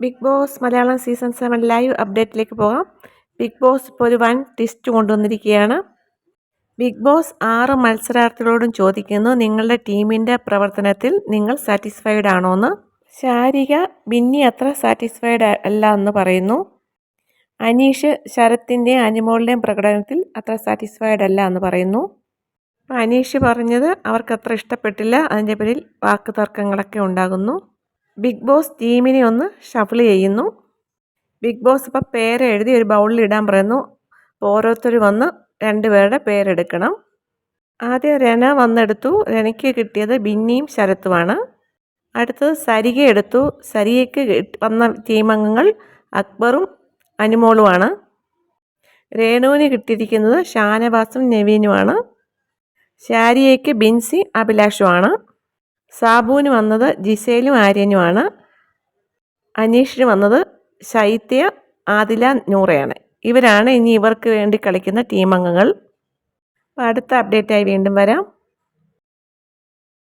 Big boss Malayalam season seven live അപ്ഡേറ്റിലേക്ക് പോകാം. Big boss ഇപ്പോൾ ഒരു വൻ ട്വിസ്റ്റ് കൊണ്ടുവന്നിരിക്കുകയാണ്. ബിഗ് ബോസ് ആറ് മത്സരാർത്ഥികളോടും ചോദിക്കുന്നു നിങ്ങളുടെ ടീമിന്റെ പ്രവർത്തനത്തിൽ നിങ്ങൾ സാറ്റിസ്ഫൈഡ് ആണോ എന്ന് ശാരിക ബിന്നി അത്ര സാറ്റിസ്ഫൈഡ് അല്ല എന്ന് പറയുന്നു. അനീഷ് ശരത്തിന്റെയും അനിമോളുടെയും പ്രകടനത്തിൽ അത്ര സാറ്റിസ്ഫൈഡ് അല്ല എന്ന് പറയുന്നു. അപ്പോൾ അനീഷ് പറഞ്ഞത് അവർക്കത്ര ഇഷ്ടപ്പെട്ടില്ല. അതിന്റെ പേരിൽ വാക്ക് തർക്കങ്ങളൊക്കെ ഉണ്ടാകുന്നു. ബിഗ് ബോസ് ടീമിനെ ഒന്ന് ഷഫിൾ ചെയ്യുന്നു. ബിഗ് ബോസ് ഇപ്പോൾ പേര് എഴുതി ഒരു ബൗളിൽ ഇടാൻ പറയുന്നു. ഓരോരുത്തർ വന്ന് രണ്ട് പേരുടെ പേരെടുക്കണം ആദ്യം രന വന്നെടുത്തു. രനയ്ക്ക് കിട്ടിയത് ബിന്നിയും ശരത്തുമാണ് അടുത്തത് സരിക എടുത്തു. സരികയ്ക്ക് വന്ന ടീമംഗങ്ങൾ അക്ബറും അനുമോളുമാണ്. രേണുവിന് കിട്ടിയിരിക്കുന്നത് ഷാനവാസും നവീനുമാണ്. ശാരിയയ്ക്ക് ബിൻസി അഭിലാഷുമാണ് സാബുവിന് വന്നത് ജിസേലും ആര്യനുമാണ്. അനീഷിന് വന്നത് ശൈത്യ ആദില നൂറയാണ്. ഇവരാണ് ഇനി ഇവർക്ക് വേണ്ടി കളിക്കുന്ന ടീം അംഗങ്ങൾ അടുത്ത അപ്ഡേറ്റായി വീണ്ടും വരാം.